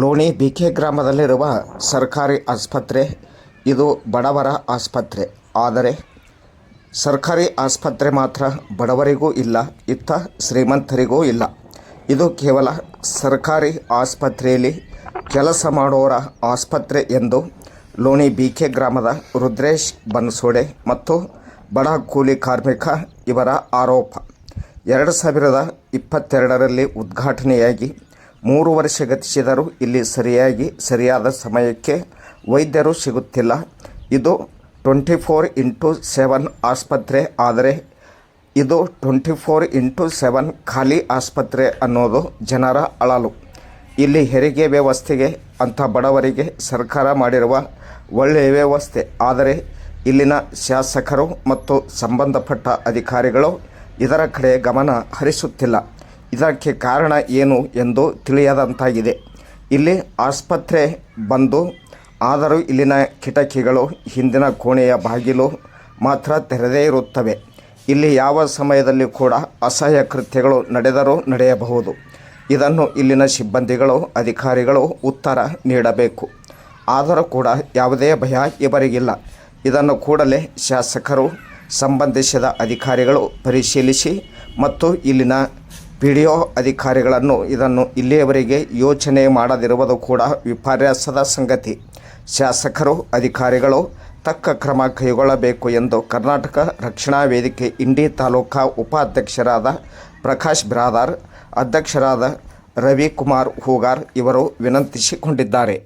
ಲೋಣಿ B K ಗ್ರಾಮದಲ್ಲಿರುವ ಸರ್ಕಾರಿ ಆಸ್ಪತ್ರೆ. ಇದು ಬಡವರ ಆಸ್ಪತ್ರೆ. ಆದರೆ ಸರ್ಕಾರಿ ಆಸ್ಪತ್ರೆ ಮಾತ್ರ ಬಡವರಿಗೂ ಇಲ್ಲ, ಇತ್ತ ಶ್ರೀಮಂತರಿಗೂ ಇಲ್ಲ. ಇದು ಕೇವಲ ಸರ್ಕಾರಿ ಆಸ್ಪತ್ರೆಯಲ್ಲಿ ಕೆಲಸ ಮಾಡೋರ ಆಸ್ಪತ್ರೆ ಎಂದು ಲೋಣಿ ಬಿ ಕೆ ಗ್ರಾಮದ ರುದ್ರೇಶ್ ಬನ್ಸೋಡೆ ಮತ್ತು ಬಡ ಕೂಲಿ ಕಾರ್ಮಿಕ ಇವರ ಆರೋಪ. ಎರಡು ಸಾವಿರದ ಇಪ್ಪತ್ತೆರಡರಲ್ಲಿ ಉದ್ಘಾಟನೆಯಾಗಿ ಮೂರು ವರ್ಷ ಗತಿಸಿದರೂ ಇಲ್ಲಿ ಸರಿಯಾಗಿ, ಸರಿಯಾದ ಸಮಯಕ್ಕೆ ವೈದ್ಯರು ಸಿಗುತ್ತಿಲ್ಲ. ಇದು ಟ್ವೆಂಟಿ ಫೋರ್ ಇಂಟು ಸೆವೆನ್ ಆಸ್ಪತ್ರೆ, ಆದರೆ ಇದು ಟ್ವೆಂಟಿ ಫೋರ್ ಇಂಟು ಸೆವೆನ್ ಖಾಲಿ ಆಸ್ಪತ್ರೆ ಅನ್ನೋದು ಜನರ ಅಳಲು. ಇಲ್ಲಿ ಹೆರಿಗೆ ವ್ಯವಸ್ಥೆಗೆ, ಅಂಥ ಬಡವರಿಗೆ ಸರ್ಕಾರ ಮಾಡಿರುವ ಒಳ್ಳೆಯ ವ್ಯವಸ್ಥೆ. ಆದರೆ ಇಲ್ಲಿನ ಶಾಸಕರು ಮತ್ತು ಸಂಬಂಧಪಟ್ಟ ಅಧಿಕಾರಿಗಳು ಇದರ ಕಡೆ ಗಮನ ಹರಿಸುತ್ತಿಲ್ಲ. ಇದಕ್ಕೆ ಕಾರಣ ಏನು ಎಂದು ತಿಳಿಯದಂತಾಗಿದೆ. ಇಲ್ಲಿ ಆಸ್ಪತ್ರೆ ಬಂದು, ಆದರೂ ಇಲ್ಲಿನ ಕಿಟಕಿಗಳು ಹಿಂದಿನ ಕೋಣೆಯ ಬಾಗಿಲು ಮಾತ್ರ ತೆರೆದೇ ಇರುತ್ತವೆ. ಇಲ್ಲಿ ಯಾವ ಸಮಯದಲ್ಲಿ ಕೂಡ ಅಸಹ್ಯ ಕೃತ್ಯಗಳು ನಡೆದರೂ ನಡೆಯಬಹುದು. ಇದನ್ನು ಇಲ್ಲಿನ ಸಿಬ್ಬಂದಿಗಳು, ಅಧಿಕಾರಿಗಳು ಉತ್ತರ ನೀಡಬೇಕು. ಆದರೂ ಕೂಡ ಯಾವುದೇ ಭಯ ಇವರಿಗಿಲ್ಲ. ಇದನ್ನು ಕೂಡಲೇ ಶಾಸಕರು, ಸಂಬಂಧಿಸಿದ ಅಧಿಕಾರಿಗಳು ಪರಿಶೀಲಿಸಿ ಮತ್ತು ಇಲ್ಲಿನ ಪಿ ಡಿ ಒ ಅಧಿಕಾರಿಗಳನ್ನು ಇದನ್ನು ಇಲ್ಲಿಯವರೆಗೆ ಯೋಚನೆ ಮಾಡದಿರುವುದು ಕೂಡ ವಿಪರ್ಯಾಸದ ಸಂಗತಿ. ಶಾಸಕರು, ಅಧಿಕಾರಿಗಳು ತಕ್ಕ ಕ್ರಮ ಕೈಗೊಳ್ಳಬೇಕು ಎಂದು ಕರ್ನಾಟಕ ರಕ್ಷಣಾ ವೇದಿಕೆ ಇಂಡಿ ತಾಲೂಕಾ ಉಪಾಧ್ಯಕ್ಷರಾದ ಪ್ರಕಾಶ್ ಬ್ರಾದಾರ್, ಅಧ್ಯಕ್ಷರಾದ ರವಿಕುಮಾರ್ ಹೂಗಾರ್ ಇವರು ವಿನಂತಿಸಿಕೊಂಡಿದ್ದಾರೆ.